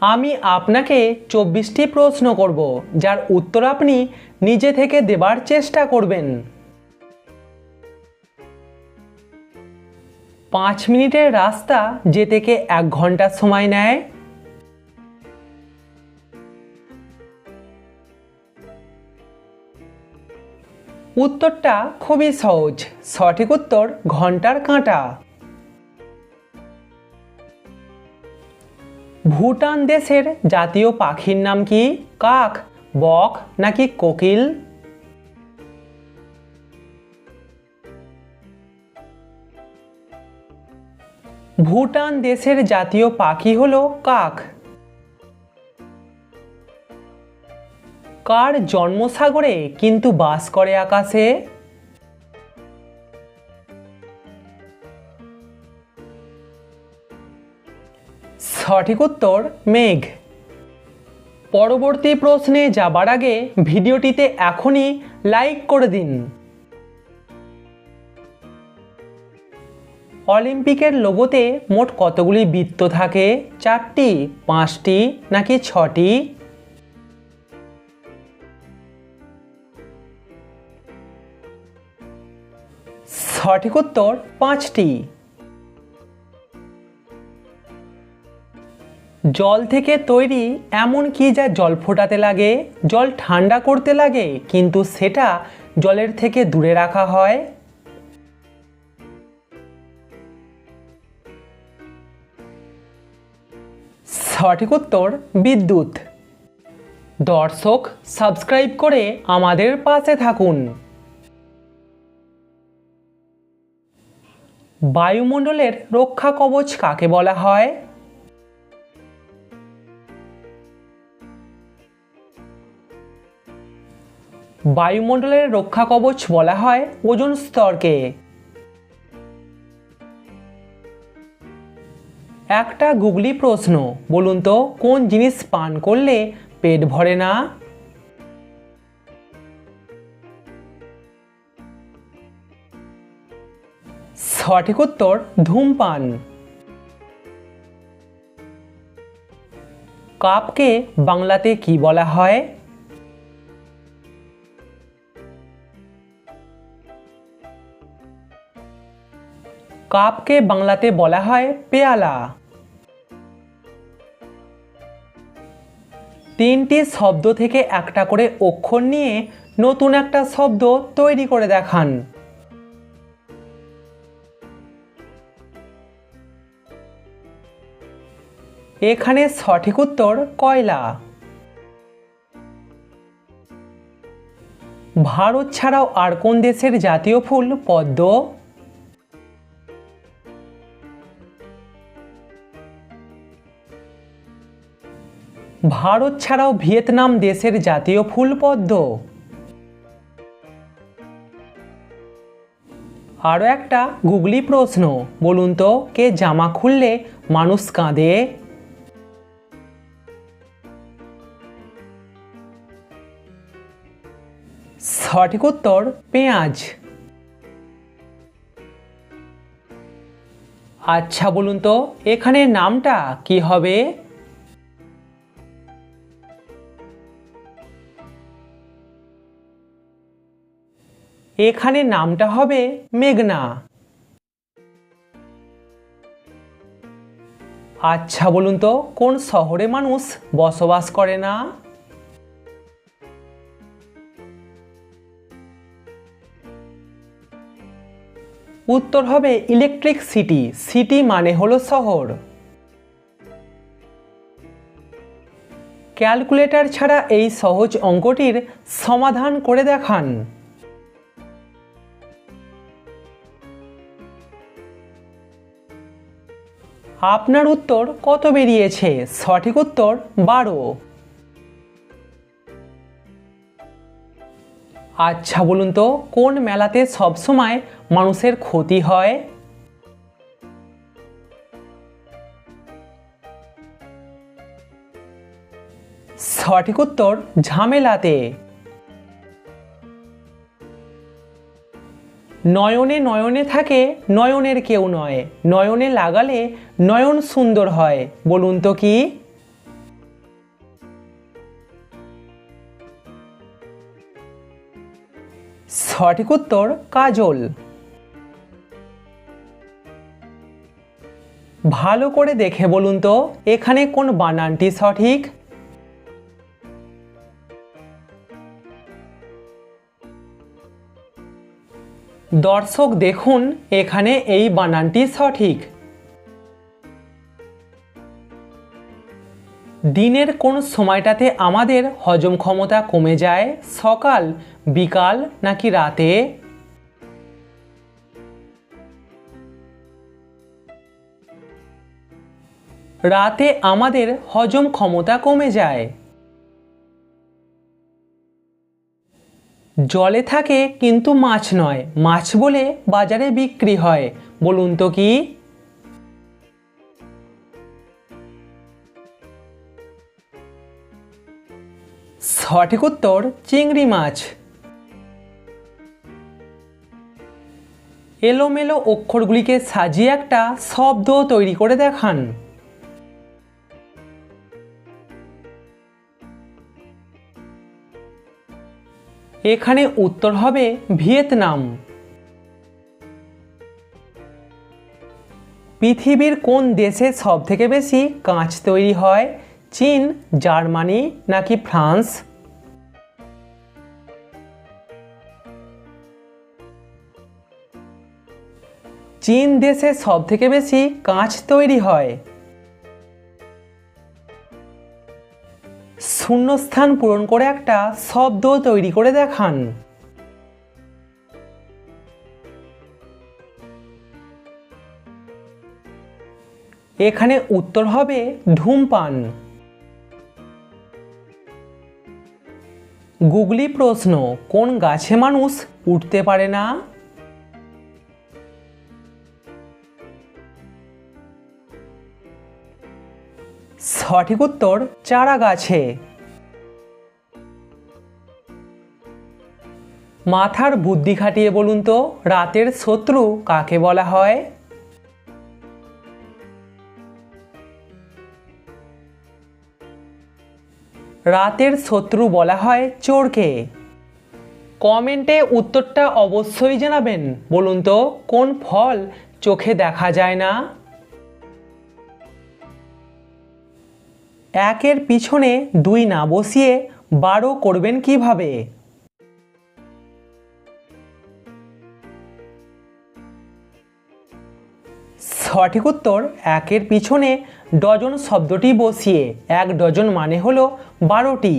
আমি আপনাকে চব্বিশটি প্রশ্ন করব, যার উত্তর আপনি নিজে থেকে দেবার চেষ্টা করবেন। পাঁচ মিনিটের রাস্তা যেতে কে এক ঘণ্টা সময় নেয়। উত্তরটা খুবই সহজ, সঠিক উত্তর ঘণ্টার কাঁটা। ভুটান দেশের জাতীয় পাখির নাম কি কাক, বক নাকি কোকিল? ভুটান দেশের জাতীয় পাখি হলো কাক। কার জন্মসাগরে কিন্তু বাস করে আকাশে? সঠিক উত্তর, মেঘ। পরবর্তী প্রশ্নে যাবার আগে ভিডিওটিতে এখনই লাইক করে দিন। অলিম্পিকের লোগোতে মোট কতগুলি বৃত্ত থাকে? চারটি, পাঁচটি, নাকি ছটি? সঠিক উত্তর, পাঁচটি। জল থেকে তৈরি এমন কি যা জল ফোটাতে লাগে, জল ঠান্ডা করতে লাগে, কিন্তু সেটা জলের থেকে দূরে রাখা হয়? সঠিক উত্তর, বিদ্যুৎ। দর্শক, সাবস্ক্রাইব করে আমাদের পাশে থাকুন। বায়ুমণ্ডলের রক্ষা কবচ কাকে বলা হয়? বায়ুমণ্ডলের রক্ষা কবচ বলা হয় ওজোন স্তরকে। একটা গুগলি প্রশ্ন, বলুন তো, কোন জিনিস পান করলে পেট ভরে না? সঠিক উত্তর, ধূমপান। কাপকে বাংলাতে কি বলা হয়? কাপকে বাংলাতে বলা হয় পেয়ালা। তিনটি শব্দ থেকে একটা করে অক্ষর নিয়ে নতুন একটা শব্দ তৈরি করে দেখান। এখানে সঠিক উত্তর কয়লা। ভারত ছাড়াও আর কোন দেশের জাতীয় ফুল পদ্ম? ভারত ছাড়াও ভিয়েতনাম দেশের জাতীয় ফুল পদ্ম। আরও একটা গুগলি প্রশ্ন, বলুন তো, কে জামা খুললে মানুষ কাঁদে? সঠিক উত্তর, পেঁয়াজ। আচ্ছা বলুন তো এখানে নামটা কি হবে? এখানে নামটা হবে মেঘনা। আচ্ছা বলুন তো, কোন শহরে মানুষ বসবাস করে না? উত্তর হবে ইলেকট্রিক সিটি সিটি মানে হলো শহর। ক্যালকুলেটর ছাড়া এই সহজ অঙ্কটির সমাধান করে দেখান। আপনার উত্তর কত বেরিয়েছে? সঠিক উত্তর বারো। আচ্ছা বলুন তো, কোন মেলাতে সবসময় মানুষের ক্ষতি হয়? সঠিক উত্তর ঝামেলাতে। নয়নে নয়নে থাকে, নয়নের কেউ নয়। নয়নে লাগালে নয়ন সুন্দর হয়। বলুন তো কি? সঠিক উত্তর, কাজল। ভালো করে দেখে বলুন তো, এখানে কোন বানানটি সঠিক? দর্শক দেখুন, এখানে এই বানানটি সঠিক। দিনের কোন সময়টাতে আমাদের হজম ক্ষমতা কমে যায়? সকাল, বিকাল, নাকি রাতে? রাতে আমাদের হজম ক্ষমতা কমে যায়। জলে থাকে কিন্তু মাছ নয়। মাছ বলে বাজারে বিক্রি হয়। বলুন তো কি? সঠিক উত্তর, চিংড়ি মাছ। এলোমেলো অক্ষরগুলিকে সাজিয়ে একটা শব্দ তৈরি করে দেখান। এখানে উত্তর হবে ভিয়েতনাম। পৃথিবীর কোন দেশে সব থেকে বেশি কাঁচ তৈরি হয়? চীন, জার্মানি নাকি ফ্রান্স? চীন দেশে সব থেকে বেশি কাঁচ তৈরি হয়। শূন্যস্থান পূরণ করে একটা শব্দ তৈরি করে দেখান। এখানে উত্তর হবে ধূমপান। গুগলি প্রশ্ন, কোন গাছে মানুষ উঠতে পারে না? সঠিক উত্তর চারা গাছে মাথার বুদ্ধি খাটিয়ে বলুন তো, রাতের শত্রু কাকে বলা হয়? রাতের শত্রু বলা হয় চোরকে। কমেন্টে উত্তরটা অবশ্যই জানাবেন, বলুন তো, কোন ফল চোখে দেখা যায় না? একের পিছনে দুই না বসিয়ে বারো করবেন কীভাবে? সঠিক উত্তর, একের পিছনে ডজন শব্দটি বসিয়ে এক ডজন মানে হলো বারোটি।